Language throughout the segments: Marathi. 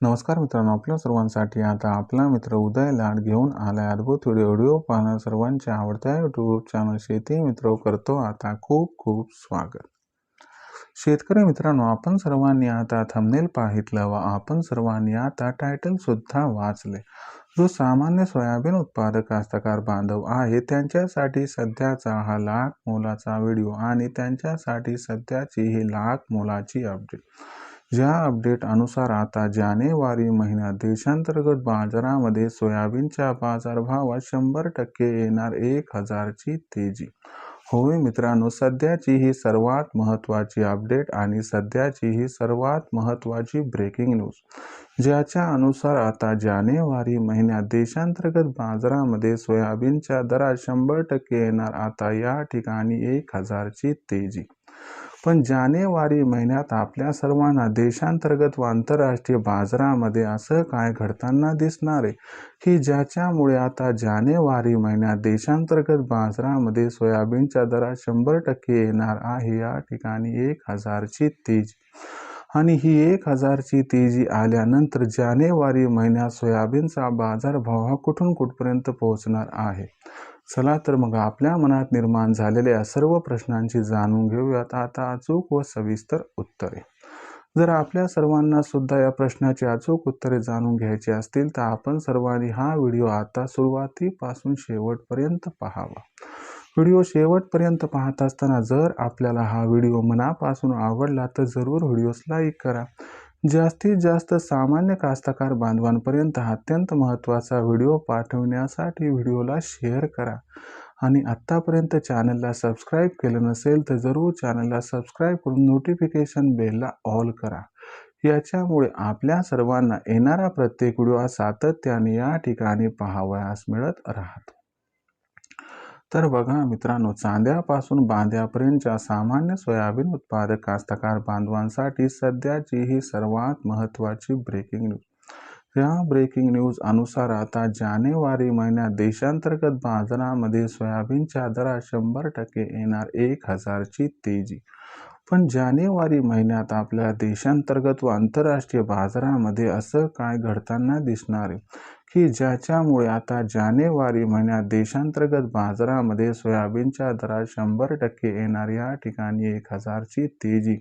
नमस्कार मित्रांनो आपल्या सर्वांसाठी आता आपला मित्र उदय लाड घेऊन आलाय अद्भुत व्हिडिओ व्हिडिओ पाहणं सर्वांच्या आवडत्या यूट्यूब चॅनल शेती मित्र करतो आता खूप खूप स्वागत. शेतकरी मित्रांनो आपण सर्वांनी आता थंबनेल पाहितलं व आपण सर्वांनी आता टायटल सुद्धा वाचले जो सामान्य सोयाबीन उत्पादक कास्तकार बांधव आहे त्यांच्यासाठी सध्याचा हा लाख मोलाचा व्हिडिओ आणि त्यांच्यासाठी सध्याची ही लाख मोलाची अपडेट या अपडेट अनुसार आता जानेवारी महिन्यात देशांतर्गत बाजारामध्ये सोयाबीनच्या बाजारभावात शंभर टक्के येणार एक हजारची तेजी. होय मित्रांनो सध्याची ही सर्वात महत्त्वाची अपडेट आणि सध्याची ही सर्वात महत्त्वाची ब्रेकिंग न्यूज. ज्याच्या अनुसार आता जानेवारी महिन्यात देशांतर्गत बाजारामध्ये सोयाबीनच्या दरात शंभर टक्के येणार आता या ठिकाणी एक हजारची तेजी. पण जानेवारी महिन्यात आपल्या सर्वांना देशांतर्गत व आंतरराष्ट्रीय बाजारामध्ये असं काय घडताना दिसणार आहे? की ज्याच्यामुळे आता जानेवारी महिन्यात देशांतर्गत बाजारामध्ये सोयाबीनच्या दरात शंभर टक्के येणार आहे या ठिकाणी एक हजारची तेजी. आणि ही एक हजारची तेजी आल्यानंतर जानेवारी महिन्यात सोयाबीनचा बाजारभाव हा कुठून कुठपर्यंत पोहोचणार आहे? चला तर मग आपल्या मनात निर्माण झालेल्या सर्व प्रश्नांची जाणून घेऊयात. आता अचूक व सविस्तर उत्तरे. जर आपल्या सर्वांना सुद्धा या प्रश्नाची अचूक उत्तरे जाणून घ्यायची असतील तर आपण सर्वांनी हा व्हिडिओ आता सुरुवातीपासून शेवटपर्यंत पाहावा. व्हिडिओ शेवटपर्यंत पाहत असताना जर आपल्याला हा व्हिडिओ मनापासून आवडला तर जरूर व्हिडिओस लाईक करा. जास्तीत जास्त सामान्य कास्तकार बांधवांपर्यंत अत्यंत महत्त्वाचा व्हिडिओ पाठवण्यासाठी व्हिडिओला शेअर करा. आणि आत्तापर्यंत चॅनलला सबस्क्राईब केलं नसेल तर जरूर चॅनलला सबस्क्राईब करून नोटिफिकेशन बेलला ऑल करा. याच्यामुळे आपल्या सर्वांना येणारा प्रत्येक व्हिडिओ सातत्याने या ठिकाणी पाहावयास मिळत राहतो. तर बघा मित्रांनो चांद्यापासून बांध्यापर्यंतच्या सामान्य सोयाबीन उत्पादक कास्तकार बांधवांसाठी सध्याची ही सर्वात महत्त्वाची ब्रेकिंग न्यूज या ब्रेकिंग न्यूज अनुसार आता जानेवारी महिन्यात देशांतर्गत बाजारामध्ये सोयाबीनच्या दरात शंभर टक्के येणार एक हजारची तेजी. पण जानेवारी महिन्यात आपल्या देशांतर्गत व आंतरराष्ट्रीय बाजारामध्ये असं काय घडताना दिसणार आहे? की ज्याच्यामुळे आता जानेवारी महिन्यात देशांतर्गत बाजारामध्ये सोयाबीनच्या दरात शंभर टक्के येणार या ठिकाणी एक हजारची तेजी.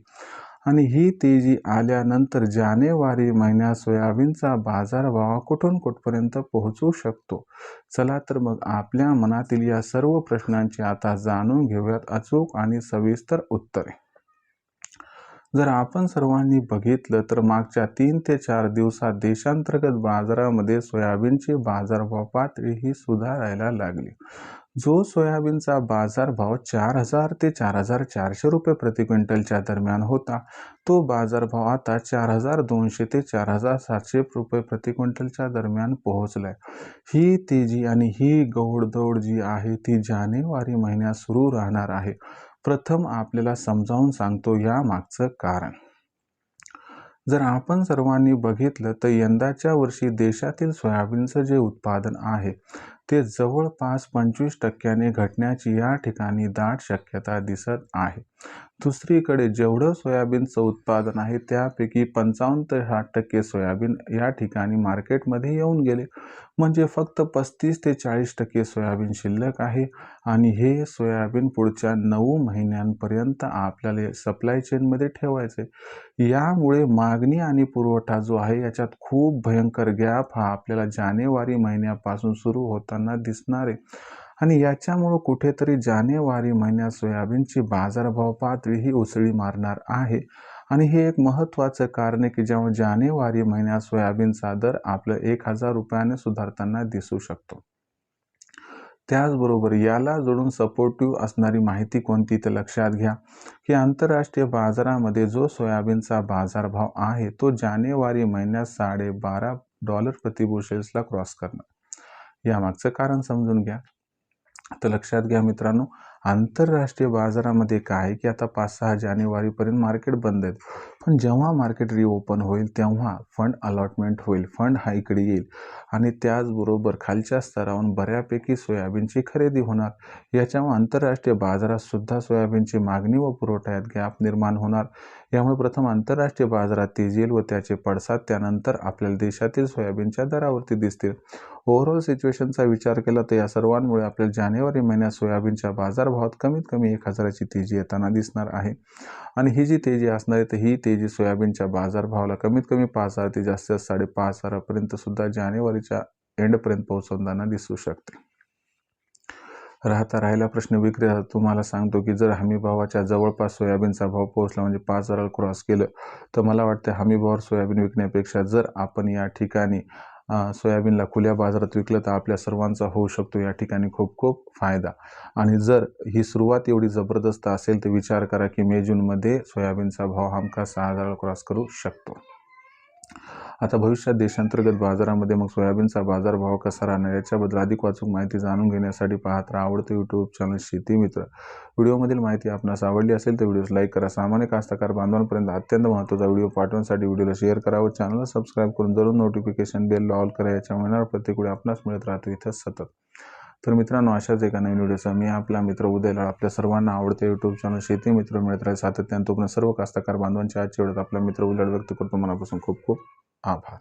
आणि ही तेजी आल्यानंतर जानेवारी महिन्यात सोयाबीनचा बाजारभाव कुठून कुठपर्यंत पोहोचू शकतो? चला तर मग आपल्या मनातील या सर्व प्रश्नांची आता जाणून घेऊयात अचूक आणि सविस्तर उत्तरे. जर आपण सर्वांनी बघितलं तर मागच्या तीन ते चार दिवसात देशांतर्गत बाजारामध्ये सोयाबीनची बाजारभाव पातळी ही सुधारायला लागली. जो सोयाबीनचा बाजारभाव चार हजार ते चार हजार चारशे रुपये प्रति क्विंटलच्या दरम्यान होता तो बाजारभाव आता चार हजार दोनशे ते चार हजार सातशे रुपये प्रति क्विंटलच्या दरम्यान पोहोचलाय. ही तेजी आणि ही गौडदौड जी आहे ती जानेवारी महिन्यात सुरू राहणार आहे. प्रथम आपल्याला समजावून सांगतो या मागचं कारण. जर आपण सर्वांनी बघितलं तर यंदाच्या वर्षी देशातील सोयाबीनचं जे उत्पादन आहे ते जवळपास पंचवीस टक्क्याने घटण्याची या ठिकाणी दाट शक्यता दिसत आहे. दुसरीकडे जेवढं सोयाबीनचं उत्पादन आहे त्यापैकी पंचावन्न ते साठ टक्के सोयाबीन या ठिकाणी मार्केटमध्ये येऊन गेले. म्हणजे फक्त पस्तीस ते चाळीस टक्के सोयाबीन शिल्लक आहे आणि हे सोयाबीन पुढच्या नऊ महिन्यांपर्यंत आपल्याला सप्लाय चेनमध्ये ठेवायचे. यामुळे मागणी आणि पुरवठा जो आहे याच्यात खूप भयंकर गॅप हा आपल्याला जानेवारी महिन्यापासून सुरू होता होताना दिसणारे. आणि याच्यामुळं कुठेतरी जानेवारी महिन्यात सोयाबीनची बाजारभाव पातळी ही उसळी मारणार आहे. आणि हे एक महत्त्वाचं कारण आहे की जेव्हा जानेवारी महिन्यात सोयाबीनचा दर आपलं एक हजार रुपयाने सुधारताना दिसू शकतो. त्याचबरोबर याला जोडून सपोर्टिव्ह असणारी माहिती कोणती तर लक्षात घ्या की आंतरराष्ट्रीय बाजारामध्ये जो सोयाबीनचा बाजारभाव आहे तो जानेवारी महिन्यात साडेबारा डॉलर प्रतिबुशेल्सला क्रॉस करणार. यामागचं कारण समजून घ्या. तर लक्षात घ्या मित्रांनो आंतरराष्ट्रीय बाजारामध्ये काय आहे की आता पाच सहा जानेवारीपर्यंत मार्केट बंद आहेत. पण जेव्हा मार्केट रिओपन होईल तेव्हा फंड अलॉटमेंट होईल फंड हा इकडे येईल. आणि त्याचबरोबर खालच्या स्तरावरून बऱ्यापैकी सोयाबीनची खरेदी होणार. याच्यामुळे आंतरराष्ट्रीय बाजारातसुद्धा सोयाबीनची मागणी व पुरवठ्यात गॅप निर्माण होणार. यामुळे प्रथम आंतरराष्ट्रीय बाजारात तेजी येईल व त्याचे पडसाद त्यानंतर आपल्याला देशातील सोयाबीनच्या दरावरती दिसतील. ओव्हरऑल सिच्युएशनचा विचार केला तर या सर्वांमुळे आपल्याला जानेवारी महिन्यात सोयाबीनच्या बाजार भावात कमीत कमी एक हजाराची तेजी येताना दिसणार आहे. आणि ही जी तेजी असणार आहे तर ही तेजी सोयाबीनच्या बाजारभावाला कमीत कमी पाच हजार ते जास्तीत जास्त साडेपाच हजारापर्यंत सुद्धा जानेवारीच्या एंडपर्यंत पोहोचवताना दिसू शकते. राहता राहिला प्रश्न विक्रेता तुम्हाला सांगतो की जर हमीभावाच्या जवळपास सोयाबीनचा भाव पोहोचला म्हणजे पाच हजाराला क्रॉस केलं तर मला वाटतं हमीभावावर सोयाबीन विकण्यापेक्षा जर आपण या ठिकाणी सोयाबीनला खुल्या बाजारात विकलं तर आपल्या सर्वांचा होऊ शकतो या ठिकाणी खूप खूप फायदा. आणि जर ही सुरुवात एवढी जबरदस्त असेल तर विचार करा की मे जूनमध्ये सोयाबीनचा भाव हमखास सहा हजाराला क्रॉस करू शकतो. आता भविष्यात देशांतर्गत बाजारामध्ये मग सोयाबीनचा बाजारभाव कसा राहणार याच्याबद्दल अधिक वाचूक माहिती जाणून घेण्यासाठी पाहत राहा आवडतं यूट्यूब चॅनल शेती मित्र. व्हिडिओमधील माहिती आपणास आवडली असेल तर व्हिडिओज लाईक करा. सामान्य कास्तकार बांधवांपर्यंत अत्यंत महत्त्वाचा व्हिडिओ पाठवण्यासाठी व्हिडिओला शेअर करा व चॅनलला सबस्क्राईब करून जरूर नोटिफिकेशन बेल ऑल करा. याच्या महिन्यावर प्रत्येक वेळी आपणास मिळत राहतो. इथं सतत. तर मित्रांनो अशाच एका नवीन व्हिडिओचा मी आपला मित्र उदयला आपल्या सर्वांना आवडते यूट्यूब चॅनल शेती मित्र मिळत राहील. सातत्यानं तो सर्व कास्तकार बांधवांच्या आजच्या वेळेत आपला मित्र उदय व्यक्त करतो. मनापासून खूप खूप आभार.